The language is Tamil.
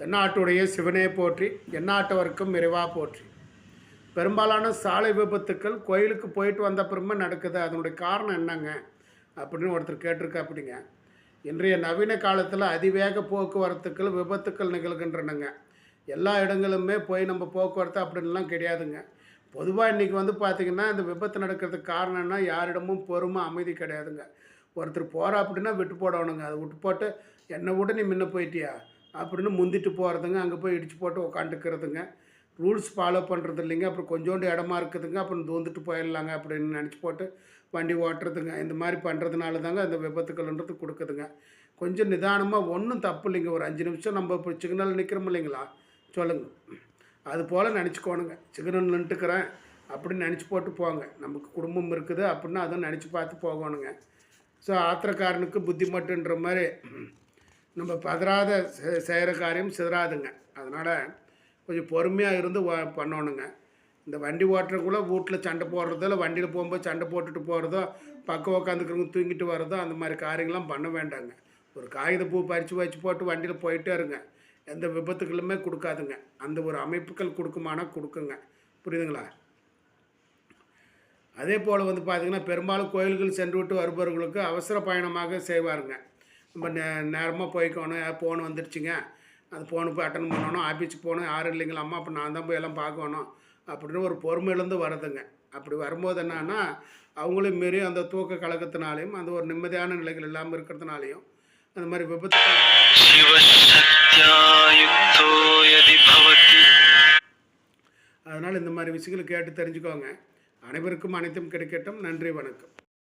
தென்னாட்டுடைய சிவனே போற்றி எந்நாட்டவருக்கும் நிறைவா போற்றி. பெரும்பாலான சாலை விபத்துக்கள் கோயிலுக்கு போயிட்டு வந்த பிறமே நடக்குது. அதனுடைய காரணம் என்னங்க அப்படின்னு ஒருத்தர் கேட்டிருக்கா அப்படிங்க இன்றைய நவீன காலத்தில் அதிவேக போக்குவரத்துக்கள் விபத்துக்கள் நிகழ்கின்றனங்க. எல்லா இடங்களுமே போய் நம்ம போக்குவரத்து அப்படின்லாம் கிடையாதுங்க. பொதுவாக இன்றைக்கி வந்து பார்த்திங்கன்னா இந்த விபத்து நடக்கிறதுக்கு காரணம்னா யாரிடமும் பொறுமை அமைதி கிடையாதுங்க. ஒருத்தர் போகிறா அப்படின்னா விட்டு போடணுங்க. அதை விட்டு போட்டு என்னை விட நீ முன்ன போயிட்டியா? அப்படின்னு முந்திட்டு போகிறதுங்க அங்கே போய் இடிச்சு போட்டு உக்காந்துக்கிறதுங்க. ரூல்ஸ் ஃபாலோ பண்ணுறது இல்லைங்க அப்புறம் கொஞ்சோண்டு இடமா இருக்குதுங்க அப்புறம் தூந்துட்டு போயிடலாங்க அப்படின்னு நினச்சி போட்டு வண்டி ஓட்டுறதுங்க. இந்த மாதிரி பண்ணுறதுனால தாங்க அந்த விபத்துக்கள்ன்றது கொடுக்குதுங்க. கொஞ்சம் நிதானமாக ஒன்றும் தப்பு இல்லைங்க. ஒரு அஞ்சு நிமிஷம் நம்ம இப்போ சிக்னல் நிற்கிறோம் இல்லைங்களா? சொல்லுங்கள் அது போல் நினச்சிக்கோணுங்க. சிக்னல் நின்றுக்கிறேன் அப்படின்னு நினச்சி போட்டு போங்க. நமக்கு குடும்பம் இருக்குது அப்படின்னு அதுவும் நினச்சி பார்த்து போகணுங்க. ஸோ ஆத்திரக்காரனுக்கு புத்தி மட்டுன்ற மாதிரி நம்ம பதறாத செ- செய்கிற காரியம் சிதறாதுங்க. அதனால் கொஞ்சம் பொறுமையாக இருந்து பண்ணணுங்க. இந்த வண்டி ஓட்டுறக்குள்ள வீட்டில் சண்டை போடுறதோ இல்லை வண்டியில் போகும்போது சண்டை போட்டுட்டு போகிறதோ பக்கம் உட்காந்துக்கிறவங்க தூங்கிட்டு வர்றதோ அந்த மாதிரி காரியங்கள்லாம் பண்ண வேண்டாங்க. ஒரு காகித பூ பறித்து வச்சு போட்டு வண்டியில் போயிட்டே இருங்க. எந்த விபத்துக்களுமே கொடுக்காதுங்க. அந்த ஒரு அமைப்புகள் கொடுக்குமானா கொடுக்குங்க. புரியுதுங்களா? அதே போல் வந்து பார்த்திங்கன்னா பெரும்பாலும் கோயில்கள் சென்று விட்டு வருபவர்களுக்கு அவசர பயணமாக செய்வாருங்க. நம்ம நே நேரமாக போய்க்கணும். ஃபோன் வந்துடுச்சுங்க அந்த ஃபோனு போய் அட்டன் பண்ணணும். ஆஃபீஸுக்கு போகணும். யாரும் இல்லைங்களா? அம்மா அப்போ நான் தான் போய் எல்லாம் பார்க்கணும். அப்படின்னு ஒரு பொறுமையிலேருந்து வருதுங்க. அப்படி வரும்போது என்னன்னா அவங்களும் மீறி அந்த தூக்க கலக்கத்தினாலையும் அந்த ஒரு நிம்மதியான நிலைகள் இல்லாமல் இருக்கிறதுனாலையும் அந்த மாதிரி விபத்து அதனால் இந்த மாதிரி விஷயங்களை கேட்டு தெரிஞ்சுக்கோங்க. அனைவருக்கும் அனைத்தும் கிடைக்கட்டும். நன்றி வணக்கம்.